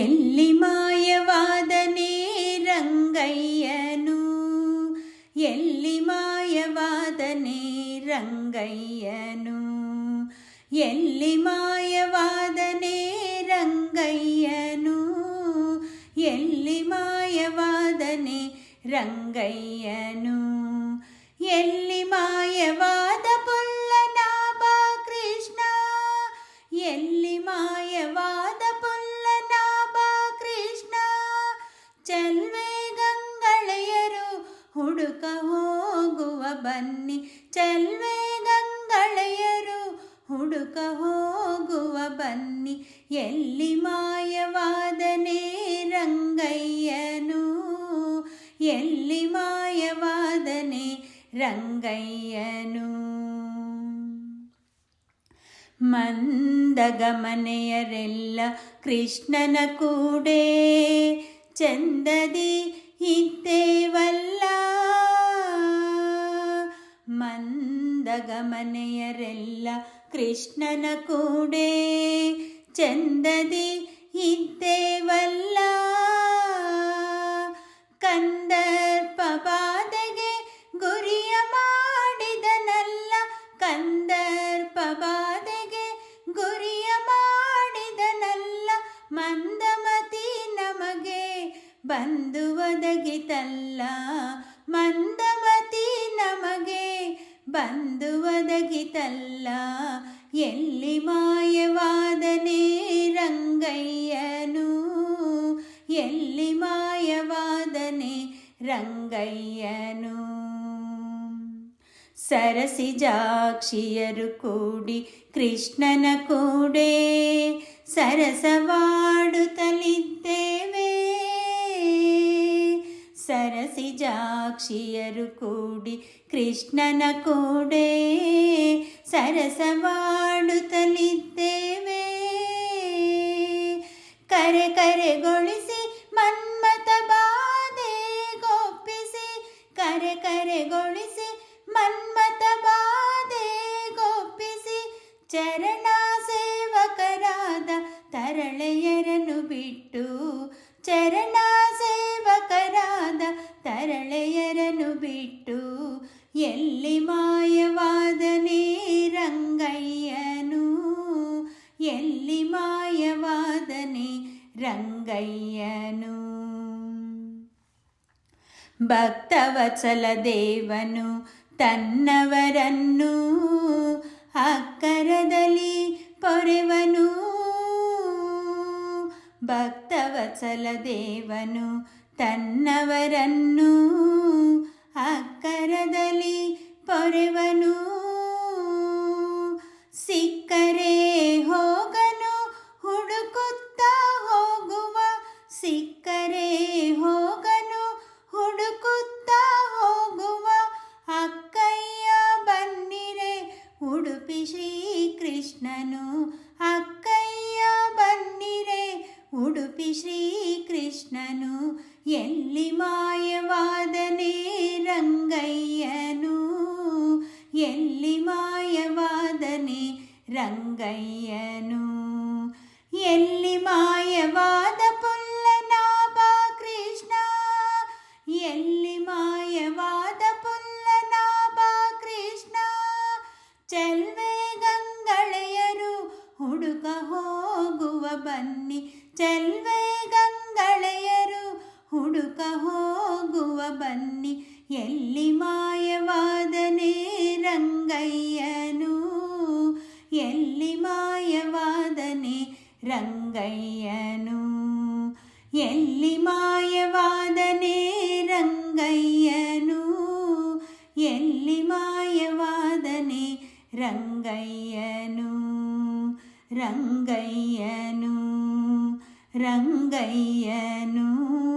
ಎಲ್ಲಿ ಮಾಯವಾದನೇ ರಂಗಯ್ಯನು ಎಲ್ಲಿ ಮಾಯವಾದನೇ ರಂಗಯ್ಯನು ಎಲ್ಲಿ ಮಾಯವಾದನೇ ರಂಗಯ್ಯನು ಎಲ್ಲಿ ಮಾಯವಾದನೇ ರಂಗಯ್ಯನು ಎಲ್ಲಿ ಮಾಯವಾದ ಹುಡುಕ ಹೋಗುವ ಬನ್ನಿ. ಚೆಲ್ವೆ ಗಂಗಳೆಯರು ಹುಡುಕ ಹೋಗುವ ಬನ್ನಿ. ಎಲ್ಲಿ ಮಾಯವಾದನೆ ರಂಗಯ್ಯನು, ಎಲ್ಲಿ ಮಾಯವಾದನೆ ರಂಗಯ್ಯನು. ಮಂದಗಮನೆಯರೆಲ್ಲ ಕೃಷ್ಣನ ಕೂಡೆ, ಚಂದದಿ ಇದ್ದೇವಲ್ಲ ಮಂದಗಮನೆಯರೆಲ್ಲ ಕೃಷ್ಣನ ಕೂಡೆ ಚಂದದಿ ಇದ್ದೇವಲ್ಲ. ಕಂದರ್ಪ ಬಾಧೆಗೆ ಗುರಿಯ ಮಾಡಿದನಲ್ಲ. ಕಂದರ್ಪ ಬಾಧೆಗೆ ಗುರಿಯ ಮಾಡಿದನಲ್ಲ. ಮಂದಮತಿ ನಮಗೆ ಬಂದು ಒದಗಿತಲ್ಲ. ಮಂದಮತಿ ನಮಗೆ ಬಂದು ಒದಗಿತಲ್ಲ ಎಲ್ಲಿ ಮಾಯವಾದನೇ ರಂಗಯ್ಯನು ಎಲ್ಲಿ ಮಾಯವಾದನೆ ರಂಗಯ್ಯನು ಸರಸಿಜಾಕ್ಷಿಯರು ಕೂಡಿ ಕೃಷ್ಣನ ಕೂಡೆ ಸರಸವಾಡುತ್ತಲಿದ್ದೇವೆ ಸರಸಿಜಾಕ್ಷಿಯರು ಕೂಡಿ ಕೃಷ್ಣನ ಕೂಡೆ ಸರಸವಾಡುತ್ತಲಿದ್ದೇವೆ. ಕರೆ ಕರೆಗೊಳಿಸಿ ಮನ್ಮತ ಬಾಧೆ ಗೊಪ್ಪಿಸಿ ಕರೆ ಕರೆಗೊಳಿಸಿ ಮನ್ಮತ ಬಾಧೆ ಗೊಪ್ಪಿಸಿ ಚರಣ ಸೇವಕರಾದ ತರಳೆಯರನ್ನು ಬಿಟ್ಟು ಚರಣ ತರಳೆಯರನ್ನು ಬಿಟ್ಟು ಎಲ್ಲಿ ಮಾಯವಾದನೇ ರಂಗಯ್ಯನು ಎಲ್ಲಿ ಮಾಯವಾದನೆ ರಂಗಯ್ಯನು ಭಕ್ತವತ್ಸಲ ದೇವನು ತನ್ನವರನ್ನು ಅಕ್ಕರದಲ್ಲಿ ಪೊರೆವನು ಭಕ್ತವತ್ಸಲ ದೇವನು ತನ್ನವರನ್ನು ಅಕ್ಕರದಲ್ಲಿ ಪೊರೆವನು. ಸಿಕ್ಕರೆ ಹೋಗನು, ಹುಡುಕುತ್ತಾ ಹೋಗುವ. ಸಿಕ್ಕರೆ ಹೋಗನು, ಹುಡುಕುತ್ತಾ ಹೋಗುವ. ಅಕ್ಕಯ್ಯ ಬನ್ನಿರೆ, ಉಡುಪಿ ಶ್ರೀಕೃಷ್ಣನು. ಅಕ್ಕಯ್ಯ ಬನ್ನಿರೆ, ಉಡುಪಿ ಶ್ರೀಕೃಷ್ಣನು. ಎಲ್ಲಿ ಮಾಯವಾದನೇ ರಂಗಯ್ಯನು ಎಲ್ಲಿ ಮಾಯವಾದನೆ ರಂಗಯ್ಯನು రంగయ్యను. ఎల్లి మాయవాదనే రంగయ్యను. ఎల్లి మాయవాదనే రంగయ్యను. రంగయ్యను. రంగయ్యను.